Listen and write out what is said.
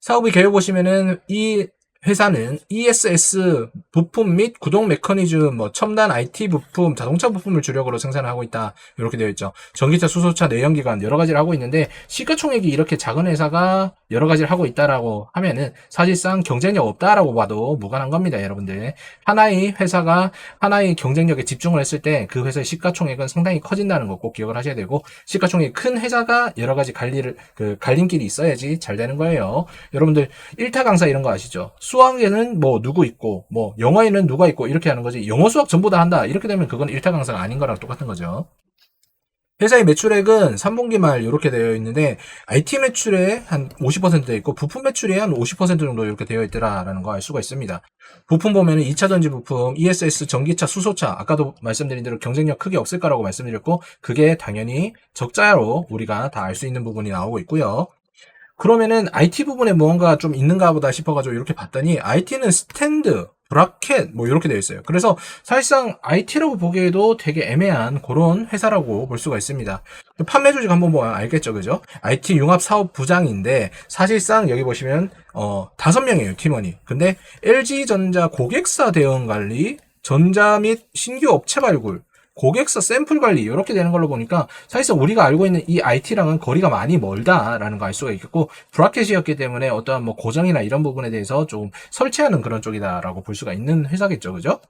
사업의 개요 보시면은 이 회사는 ESS 부품 및 구동 메커니즘, 뭐 첨단 IT 부품, 자동차 부품을 주력으로 생산하고 있다. 이렇게 되어 있죠. 전기차, 수소차, 내연기관 여러 가지를 하고 있는데 시가총액이 이렇게 작은 회사가 여러 가지를 하고 있다라고 하면은 사실상 경쟁력 없다라고 봐도 무관한 겁니다, 여러분들. 하나의 회사가 하나의 경쟁력에 집중을 했을 때 그 회사의 시가총액은 상당히 커진다는 거 꼭 기억을 하셔야 되고 시가총액이 큰 회사가 여러 가지 관리를 그 갈림길이 있어야지 잘 되는 거예요. 여러분들 1타 강사 이런 거 아시죠? 수학에는 뭐 누구 있고 뭐 영어에는 누가 있고 이렇게 하는 거지. 영어 수학 전부 다 한다. 이렇게 되면 그건 1타 강사가 아닌 거랑 똑같은 거죠. 회사의 매출액은 3분기 말 이렇게 되어 있는데 IT 매출에 한 50%돼 있고 부품 매출이 한 50% 정도 이렇게 되어 있더라라는 거 알 수가 있습니다. 부품 보면은 2차 전지 부품, ESS 전기차, 수소차 아까도 말씀드린 대로 경쟁력 크게 없을 거라고 말씀드렸고 그게 당연히 적자로 우리가 다 알 수 있는 부분이 나오고 있고요. 그러면은 IT 부분에 무언가 좀 있는가 보다 싶어가지고 이렇게 봤더니 IT는 스탠드, 브라켓 뭐 이렇게 되어 있어요. 그래서 사실상 IT라고 보기에도 되게 애매한 그런 회사라고 볼 수가 있습니다. 판매 조직 한번 보면 알겠죠, 그죠? IT 융합 사업 부장인데 사실상 여기 보시면 어 다섯 명이에요 팀원이. 근데 LG 전자 고객사 대응 관리, 전자 및 신규 업체 발굴, 고객사 샘플 관리 이렇게 되는 걸로 보니까 사실상 우리가 알고 있는 이 IT랑은 거리가 많이 멀다라는 거알 수가 있겠고 브라켓이었기 때문에 어떠한 뭐 고정이나 이런 부분에 대해서 좀 설치하는 그런 쪽이다라고 볼 수가 있는 회사겠죠, 그죠?